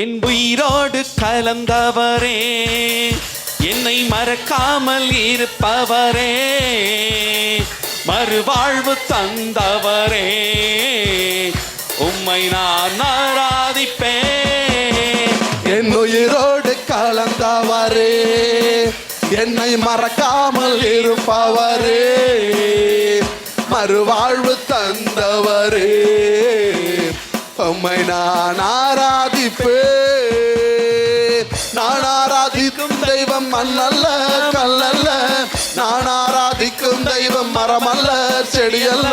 என் உயிரோடு கலந்தவரே என்னை மறக்காமல் இருப்பவரே மறுவாழ்வு தந்தவரே உம்மை நான் ஆராதிப்பேன். என் உயிரோடு கலந்தவரே என்னை மறக்காமல் இருப்பவரே மறுவாழ்வு தந்தவரே. உம்மை நான் ஆராதிப்பேன். நான் ஆராதிக்கும் தெய்வம் மண்ணல்ல கல்லல்ல. நான் ஆராதிக்கும் தெய்வம் மரமல்ல செடியல்ல.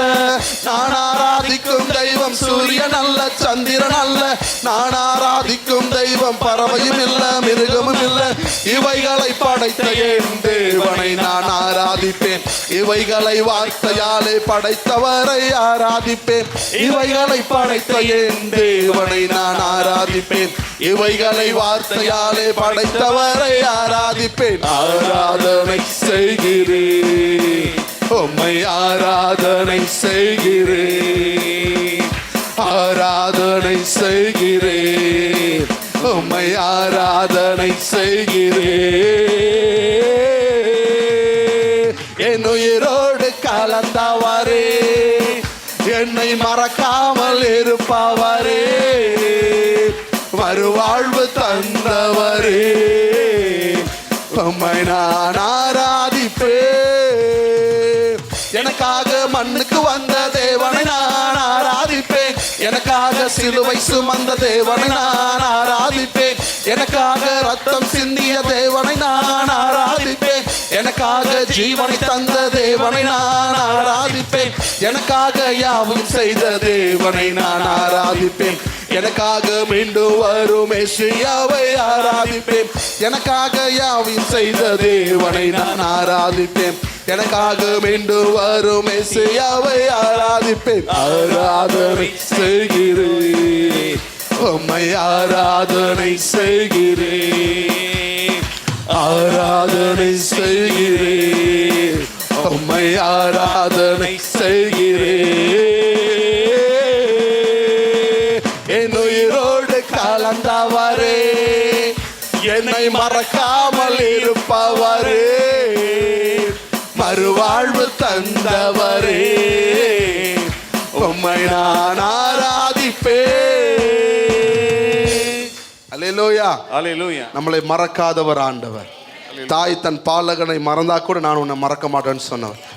நான் ஆராதிக்கும் தெய்வம் சூரியன் அல்ல சந்திரன் அல்ல. நான் ஆராதிக்கும் தெய்வம் பறவையும் இல்ல மிருகமும் இல்ல. இவைகளை படைத்த என் தேவனை நான் ஆராதிப்பேன். இவைகளை வார்த்தையாலே படைத்தவரை ஆராதிப்பேன். இவைகளை படைத்த என் தேவனை நான் ஆராதிப்பேன். இவைகளை வார்த்தையாலே படைத்தவரை ஆராதிப்பேன். ஆராதனை செய்கிறேன். உம்மை ஆராதனை செய்கிறேன். ஆராதனை செய்கிறேன். உம்மை ஆராதனை செய்கிறேன். என் உயிரோடு கலந்தவரே. என்னை மறக்காமல் இருப்பவரே. மறுவாழ்வு தந்தவரே. உம்மை நான் ஆராதிப்பே. எனக்காக மண்ணுக்கு வந்த தேவனை நான் ஆராதிப்பேன் எனக்காக சிலுவை சுமந்த தேவனை நான் ஆராதிப்பேன் எனக்காக ரத்தம் சிந்திய தேவனை நான் ஜீவனை தந்த தேவனை நான் ஆராதிப்பேன். எனக்காக யாவும் செய்த தேவனை நான் ஆராதிப்பேன். எனக்காக மீண்டும் வரும் யாவை ஆராதிப்பேன். எனக்காக யாவும் செய்த தேவனை நான் ஆராதிப்பேன். எனக்காக மீண்டும் வரும் யாவை ஆராதிப்பேன். ஆராதனை செய்கிறேன். உம்மை ஆராதனை செய்கிறேன். ஆராதனை செய்கிறேன். உம்மை ஆராதனை செய்கிறேன். என் உயிரோடு கலந்தவரே. என்னை மறக்காமல் இருப்பவரே. மறுவாழ்வு தந்தவரே. உம்மை நான் ஆராதிப்பேன். அல்லேலூயா. ஹalleluya நம்மளை மறக்காதவர் ஆண்டவர். தாய் தன் பாலகனை மறந்தா கூட நான் உன்னை மறக்க மாட்டேன்னு சொன்னவர்.